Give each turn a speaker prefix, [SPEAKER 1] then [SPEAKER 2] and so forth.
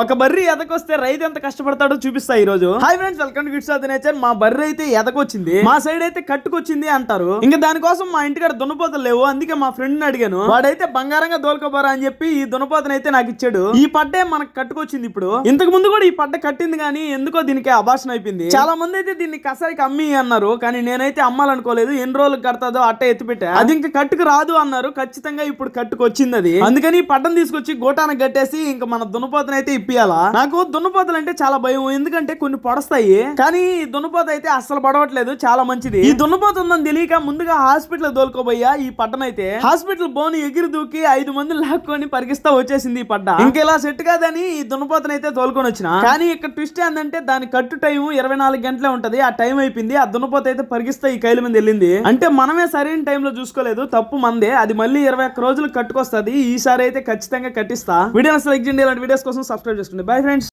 [SPEAKER 1] ఒక బర్రీ ఎదకొస్తే రైతు ఎంత కష్టపడతాడో చూపిస్తా ఈ రోజు hi friends welcome to gifts of nature మా బర్రీ అయితే ఎదకొచ్చింది. మా సైడ్ అయితే కట్టుకొచ్చింది అంటారు. ఇంకా దానికోసం మా ఇంటికాడ దున్నపోతలు లేవు. అందుకే మా ఫ్రెండ్ అడిగాను. వాడైతే బంగారంగా దోలుకోబోరా అని చెప్పి ఈ దున్నపోతను అయితే నాకు ఇచ్చాడు. ఈ పడ్డే మనకు కట్టుకొచ్చింది ఇప్పుడు. ఇంతకు ముందు కూడా ఈ పడ్డ కట్టింది కానీ ఎందుకో దీనికి అభాషణ అయిపోయింది. చాలా మంది అయితే దీన్ని కసాయికి అమ్మి అన్నారు కానీ నేనైతే అమ్మాలనుకోలేదు. ఎన్ని రోజులకు కడతాదో అట్ట ఎత్తి పెట్టా అది ఇంకా కట్టుకు రాదు అన్నారు. ఖచ్చితంగా ఇప్పుడు కట్టుకు వచ్చింది అది. అందుకని ఈ పడ్డం తీసుకొచ్చి గోటానికి కట్టేసి ఇంకా మన దున్నపోతను అయితే ఇప్పియాలా నాకు దున్నపోతలు అంటే చాలా భయం. ఎందుకంటే కొన్ని పొడస్తాయి. కానీ ఈ దున్నపోత అయితే అస్సలు పడవట్లేదు. చాలా మంచిది. ఈ దున్నపోత ఉందని తెలియక ముందుగా హాస్పిటల్ దోలుకోబోయా ఈ పడ్డనైతే హాస్పిటల్ బోన్ ఎగిరి దూకి ఐదు మంది లాక్కొని పరిగిస్తా వచ్చేసింది ఈ పడ్డ. ఇంకెలా సెట్ కాదని ఈ దున్నపోతను అయితే తోలుకొని వచ్చిన. కానీ ఇక్కడ ట్విస్ట్ ఏంటంటే దాని కట్టు టైం ఇరవై నాలుగు గంటలే ఉంటది. ఆ టైం అయిపోయింది. ఆ దున్నపోత అయితే పరిగిస్తా ఈ కైల మీద వెళ్ళింది. అంటే మనమే సరైన టైంలో చూసుకోలేదు. తప్పు మందే. అది మళ్ళీ ఇరవై ఒక్క రోజులు కట్టుకొస్తుంది. ఈసారి అయితే ఖచ్చితంగా కట్టిస్తా. వీడియో సెలెక్ట్ చేయండి. ఇలాంటి వీడియోస్ కోసం subscribe చేసుకోండి బై ఫ్రెండ్స్